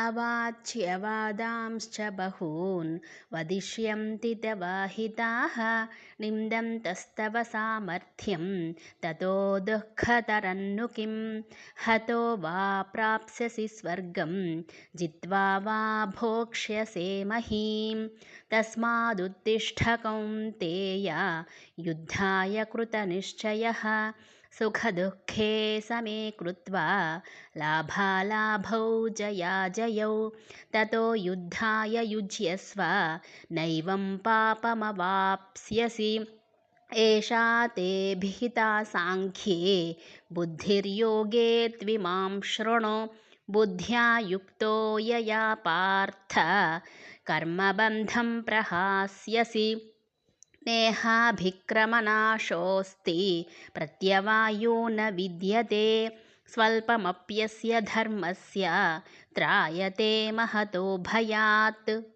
अवाच्यवादांश्च बहून् वदिष्यन्ति तवाहिताः निन्दन्तस्तव सामर्थ्यं ततो दुःखतरन्नु किं हतो वा प्राप्स्यसि स्वर्गं जित्वा वा भोक्ष्यसे महीं तस्मादुत्तिष्ठ कौन्तेय युद्धाय कृतनिश्चयः सुखदुःखे समे कृत्वा लाभालाभौ जयाजयौ ततो युद्धाय युज्यस्व नैवं पापमवाप्स्यसि। एषा ते भिहिता साङ्ख्ये बुद्धिर्योगे त्विमां शृणु। बुद्ध्या युक्तो यया पार्थ कर्मबन्धं प्रहास्यसि नेहाभिक्रमनाशोऽस्ति प्रत्यवायो न विद्यते। स्वल्पमप्यस्य धर्मस्य त्रायते महतो भयात्